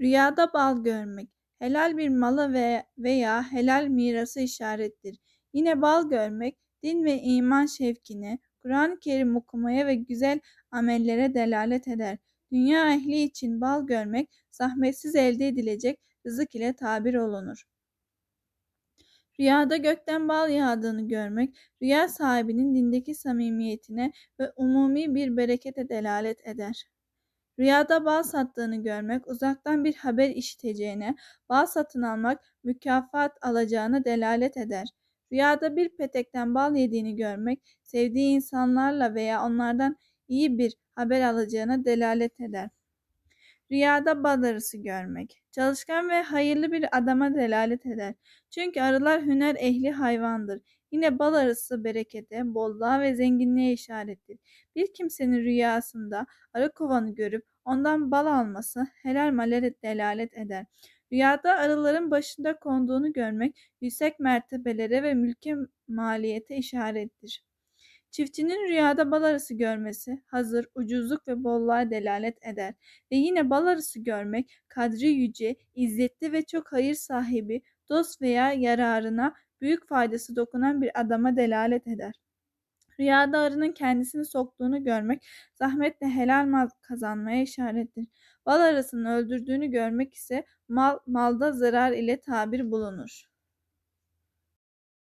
Rüyada bal görmek, helal bir mala ve veya helal mirası işarettir. Yine bal görmek, din ve iman şevkine, Kur'an-ı Kerim okumaya ve güzel amellere delalet eder. Dünya ehli için bal görmek, zahmetsiz elde edilecek rızık ile tabir olunur. Rüyada gökten bal yağdığını görmek, rüya sahibinin dindeki samimiyetine ve umumi bir berekete delalet eder. Rüyada bal sattığını görmek, uzaktan bir haber işiteceğine, bal satın almak, mükafat alacağına delalet eder. Rüyada bir petekten bal yediğini görmek, sevdiği insanlarla veya onlardan iyi bir haber alacağına delalet eder. Rüyada bal arısı görmek, çalışkan ve hayırlı bir adama delalet eder. Çünkü arılar hüner ehli hayvandır. Yine bal arısı berekete, bolluğa ve zenginliğe işarettir. Bir kimsenin rüyasında arı kovanı görüp ondan bal alması helal male delalet eder. Rüyada arıların başında konduğunu görmek yüksek mertebelere ve mülke maliyete işarettir. Çiftçinin rüyada bal arısı görmesi hazır, ucuzluk ve bolluğa delalet eder. Ve yine bal arısı görmek kadri yüce, izzetli ve çok hayır sahibi, dost veya yararına büyük faydası dokunan bir adama delalet eder. Rüyada arının kendisini soktuğunu görmek zahmetle helal mal kazanmaya işarettir. Bal arısını öldürdüğünü görmek ise mal malda zarar ile tabir bulunur.